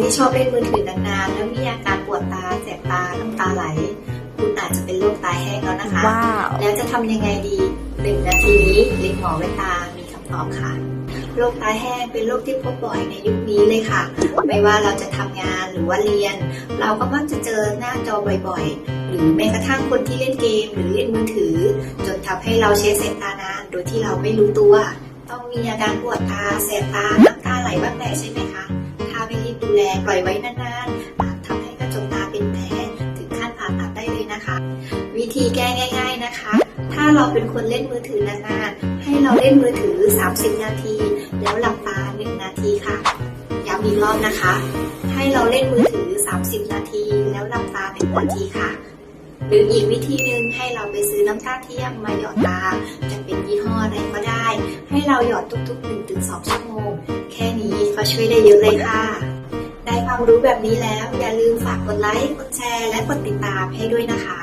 ที่ชอบเล่นมือถือนานๆแล้วมีอาการปวดตาแสบตาน้ำตาไหล คุณอาจจะเป็นโรคตาแห้งแล้วนะคะว้าวแล้วจะทำยังไงดีหนึ่งนาทีนี้ลิงหมอเวตามีคำตอบค่ะโรคตาแห้งเป็นโรคที่พบบ่อยในยุคนี้เลยค่ะ ไม่ว่าเราจะทำงานหรือว่าเรียน เราก็มักจะเจอหน้าจอบ่อยๆ หรือแม้กระทั่งคนที่เล่นเกมหรือเล่นมือถือ จนทำให้เราใช้สายตานานโดยที่เราไม่รู้ตัว ต้องมีอาการปวดตาแสบตาน้ำตาไหลบ้างแหละใช่ไหมคะถ้า ไม่รีบดูแลปล่อยไว้นานๆอาจทำให้กระจกตาเป็นแผลถึงขั้นผ่าตัดได้เลยนะคะ วิธีแก้ง่าย ๆนะคะ ถ้าเราเป็นคนเล่นมือถือนานๆให้เราเล่นมือถือ 30 นาที แล้วหลับตา1นาทีค่ะย้ำอีกรอบนะคะ ให้เราเล่นมือถือ 30 นาที แล้วหลับตา1นาทีค่ะหรืออีกวิธีหนึ่งให้เราไปซื้อน้ำตาเทียมมาหยอดตา จะเป็นยี่ห้ออะไรก็ได้ ให้เราหยอดทุกๆ1-2ชั่วโมง แค่นี้ก็ช่วยได้เยอะเลยค่ะ ความรู้แบบนี้แล้ว อย่าลืมฝากกดไลค์ กดแชร์ และกดติดตามให้ด้วยนะคะ